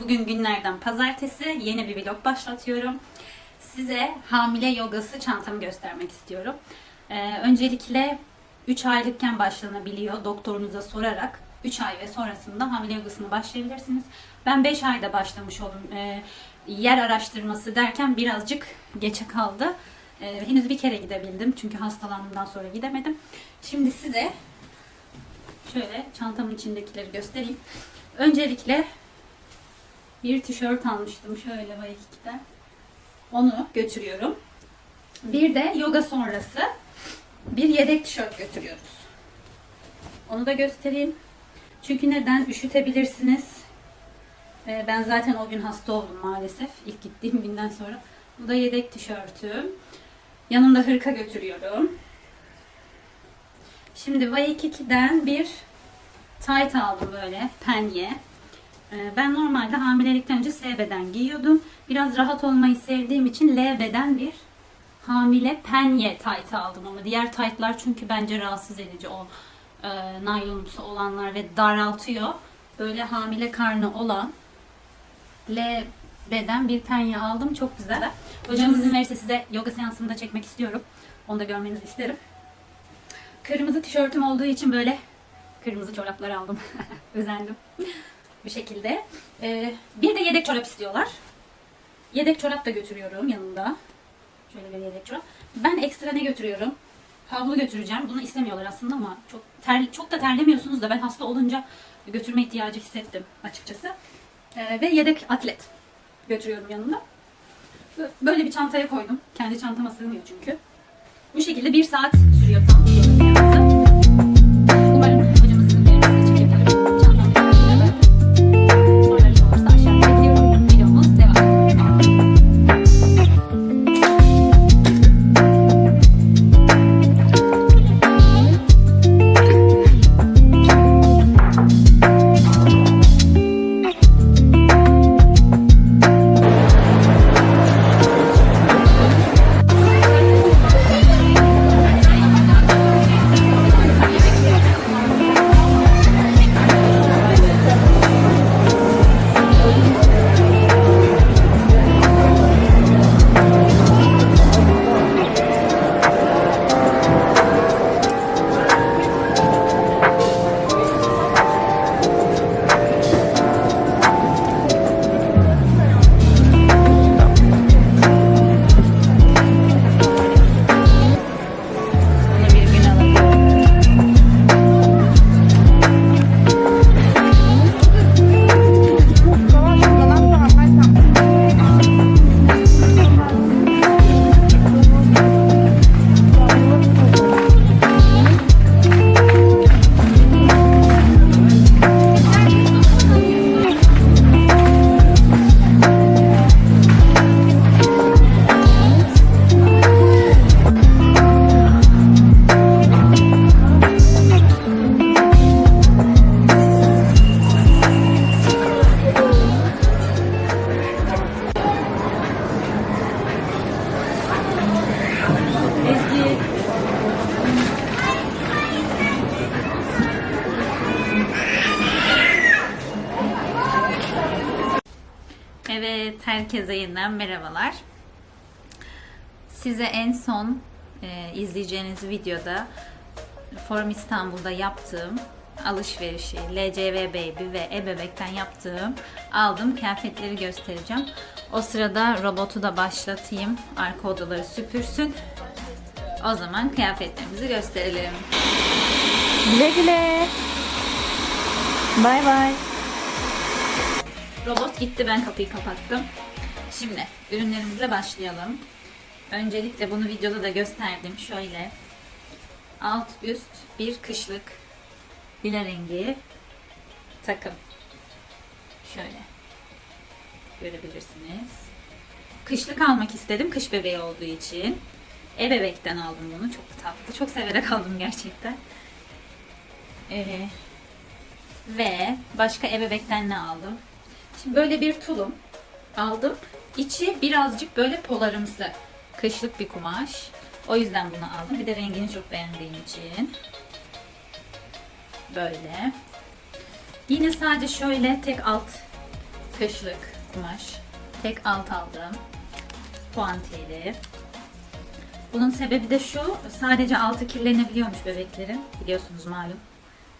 Bugün günlerden pazartesi yeni bir vlog başlatıyorum. Size hamile yogası çantamı göstermek istiyorum. Ee, öncelikle 3 aylıkken başlanabiliyor doktorunuza sorarak. 3 ay ve sonrasında hamile yogasına başlayabilirsiniz. Ben 5 ayda başlamış oldum. Ee, yer araştırması derken birazcık geçe kaldı. Ee, henüz bir kere gidebildim çünkü hastalandığımdan sonra gidemedim. Şimdi size şöyle çantamın içindekileri göstereyim. Öncelikle bir tişört almıştım şöyle Vaykik'ten. Onu götürüyorum. Bir de yoga sonrası bir yedek tişört götürüyoruz. Onu da göstereyim. Çünkü neden? Üşütebilirsiniz. Ee, Ben zaten o gün hasta oldum maalesef. ilk gittiğim günden sonra. Bu da yedek tişörtüm. Yanımda hırka götürüyorum. Şimdi Vaikiki'den bir tight aldım böyle penye. Ee, Ben normalde hamilelikten önce S beden giyiyordum. Biraz rahat olmayı sevdiğim için L beden bir hamile penye tight aldım ama diğer tight'lar çünkü bence rahatsız edici o e, naylonumsu olanlar ve daraltıyor. Böyle hamile karnı olan L beden bir penye aldım. Çok güzel. Hocamız izin verirse size yoga seansımı da çekmek istiyorum. Onu da görmenizi isterim. Kırmızı tişörtüm olduğu için böyle kırmızı çoraplar aldım. Özendim. Bu şekilde. Ee, bir de yedek çorap istiyorlar. Yedek çorap da götürüyorum yanımda. Şöyle bir yedek çorap. Ben ekstra ne götürüyorum? Havlu götüreceğim. Bunu istemiyorlar aslında ama çok ter, çok da terlemiyorsunuz da ben hasta olunca götürme ihtiyacı hissettim açıkçası. Ee, ve yedek atlet götürüyorum yanımda. Böyle bir çantaya koydum. Kendi çantama sığmıyor çünkü. Bu şekilde bir saat sürüyor tam merhabalar. Size en son e, izleyeceğiniz videoda Forum İstanbul'da yaptığım alışverişi, LCV Baby ve Ebebek'ten yaptığım aldığım kıyafetleri göstereceğim. O sırada robotu da başlatayım. Arka odaları süpürsün. O zaman kıyafetlerimizi gösterelim. Güle güle. Bay bay. Robot gitti ben kapıyı kapattım. Şimdi ürünlerimizle başlayalım. Öncelikle bunu videoda da gösterdim. Şöyle alt üst bir kışlık lila rengi takım. Şöyle görebilirsiniz. Kışlık almak istedim kış bebeği olduğu için. Ebebek'ten aldım bunu. Çok tatlı. Çok severek aldım gerçekten. Ee, ve başka ebebekten ne aldım? Şimdi böyle bir tulum aldım. İçi birazcık böyle polarımsı. Kışlık bir kumaş. O yüzden bunu aldım. Bir de rengini çok beğendiğim için. Böyle. Yine sadece şöyle tek alt kışlık kumaş. Tek alt aldım. Puantiyeli. Bunun sebebi de şu, sadece altı kirlenebiliyormuş bebeklerin. Biliyorsunuz malum.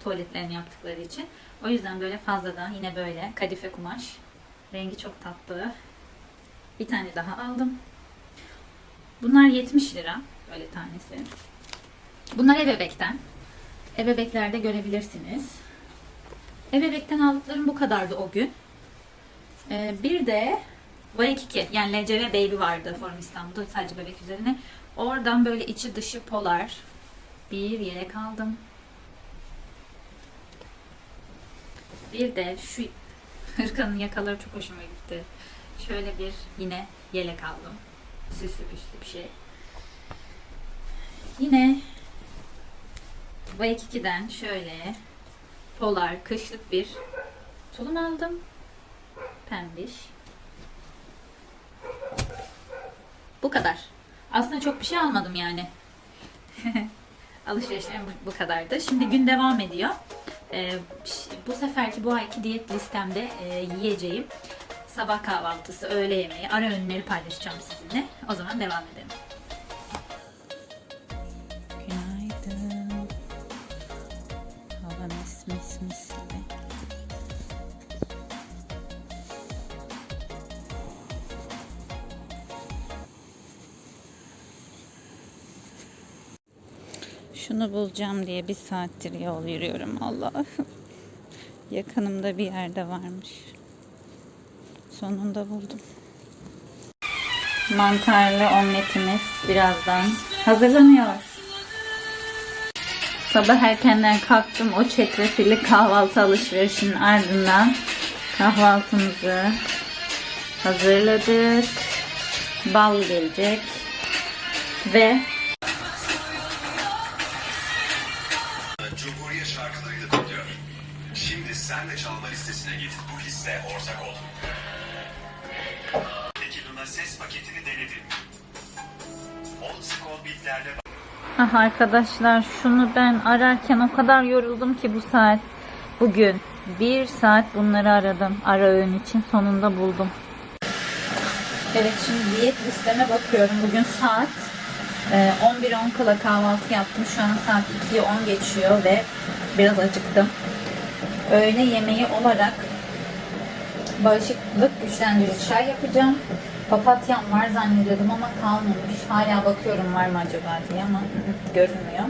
Tuvaletlerini yaptıkları için. O yüzden böyle fazladan yine böyle kadife kumaş. Rengi çok tatlı. Bir tane daha aldım. Bunlar 70 lira. Böyle tanesi. Bunlar ebebekten. Ebebeklerde görebilirsiniz. Ebebekten aldıklarım bu kadardı o gün. Ee, bir de Waikiki yani LCV Baby vardı Forum İstanbul'da sadece bebek üzerine. Oradan böyle içi dışı polar bir yelek aldım. Bir de şu hırkanın yakaları çok hoşuma gitti. Şöyle bir yine yelek aldım. Süslü püslü bir şey. Yine Waikiki'den şöyle polar kışlık bir tulum aldım. Pembiş. Bu kadar. Aslında çok bir şey almadım yani. Alışverişlerim bu, kadardı. Şimdi gün devam ediyor. Ee, bu seferki bu ayki diyet listemde e, yiyeceğim sabah kahvaltısı, öğle yemeği, ara öğünleri paylaşacağım sizinle. O zaman devam edelim. Şunu bulacağım diye bir saattir yol yürüyorum Allah'ım. Yakınımda bir yerde varmış. Sonunda buldum. Mantarlı omletimiz birazdan hazırlanıyor. Sabah erkenden kalktım o çetrefilli kahvaltı alışverişinin ardından kahvaltımızı hazırladık. Bal gelecek ve Ah arkadaşlar şunu ben ararken o kadar yoruldum ki bu saat. Bugün bir saat bunları aradım. Ara öğün için sonunda buldum. Evet şimdi diyet listeme bakıyorum. Bugün saat e, 11.10 kala kahvaltı yaptım. Şu an saat 2'yi 10 geçiyor ve biraz acıktım. Öğle yemeği olarak bağışıklık güçlendirici çay yapacağım. Papatyam var zannediyordum ama kalmamış. Hala bakıyorum var mı acaba diye ama görünmüyor.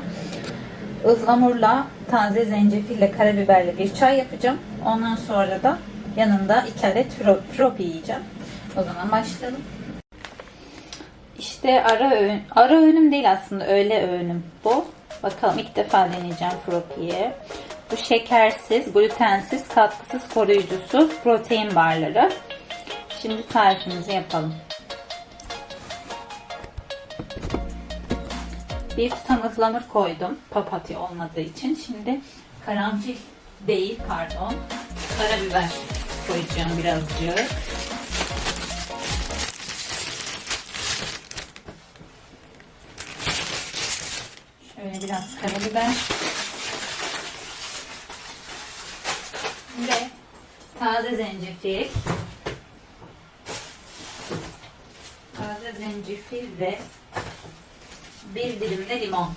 Ihlamurla, taze zencefille, karabiberle bir çay yapacağım. Ondan sonra da yanında iki adet fropi yiyeceğim. O zaman başlayalım. İşte ara öğün, ara öğünüm değil aslında öğle öğünüm bu. Bakalım ilk defa deneyeceğim fropiyi. Bu şekersiz, glutensiz, katkısız, koruyucusuz protein barları. Şimdi tarifimizi yapalım. Bir tutam ıhlamur koydum papatya olmadığı için. Şimdi karanfil değil pardon. Karabiber koyacağım birazcık. Şöyle biraz karabiber. Ve taze zencefil. Taze zencefil ve bir dilim de limon.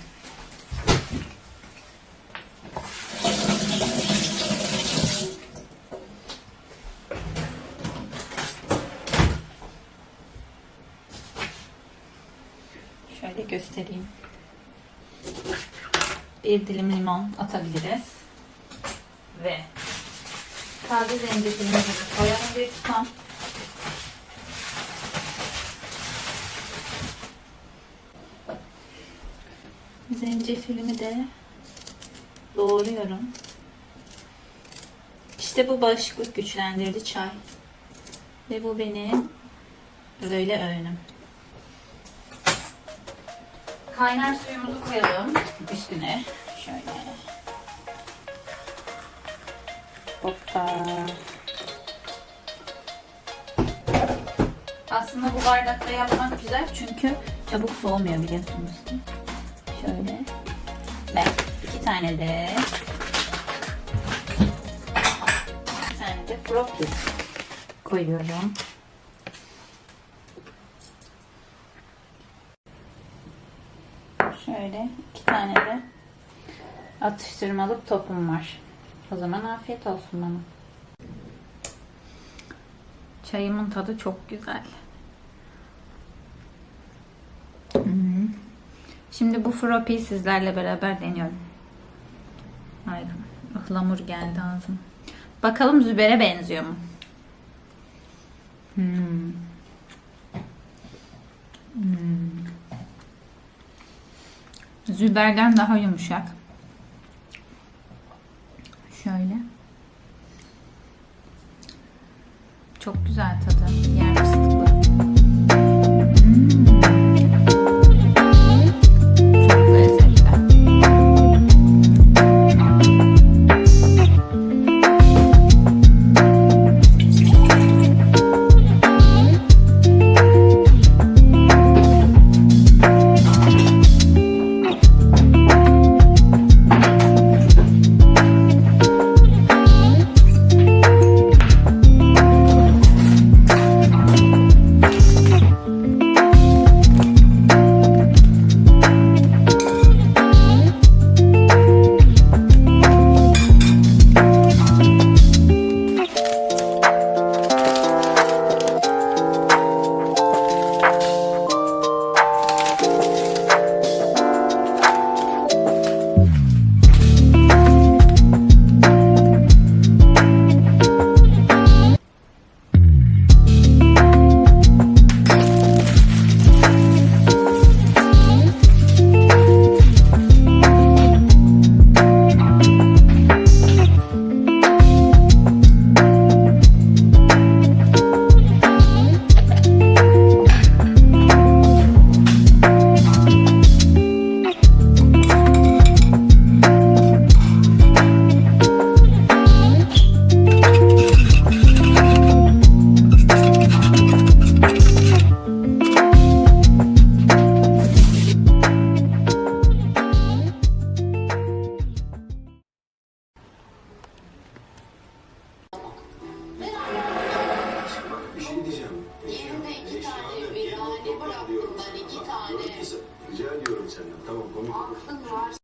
Şöyle göstereyim. Bir dilim limon atabiliriz. Ve taze zencefilimizi koyalım bir tutam. Zencefilimi de doğruyorum. İşte bu bağışıklık güçlendirici çay. Ve bu benim böyle öğünüm. Kaynar suyumuzu koyalım üstüne. Şöyle. Hoppa. Aslında bu bardakta yapmak güzel çünkü çabuk soğumuyor biliyorsunuz. Şöyle. Ve iki tane de bir tane de fropi. koyuyorum. Şöyle iki tane de atıştırmalık topum var. O zaman afiyet olsun bana. Çayımın tadı çok güzel. Şimdi bu frappi'yi sizlerle beraber deniyorum. Hayır. Ihlamur geldi ağzım. Bakalım Züber'e benziyor mu? Hmm. Hmm. Züber'den daha yumuşak. Şöyle. Çok güzel tadı.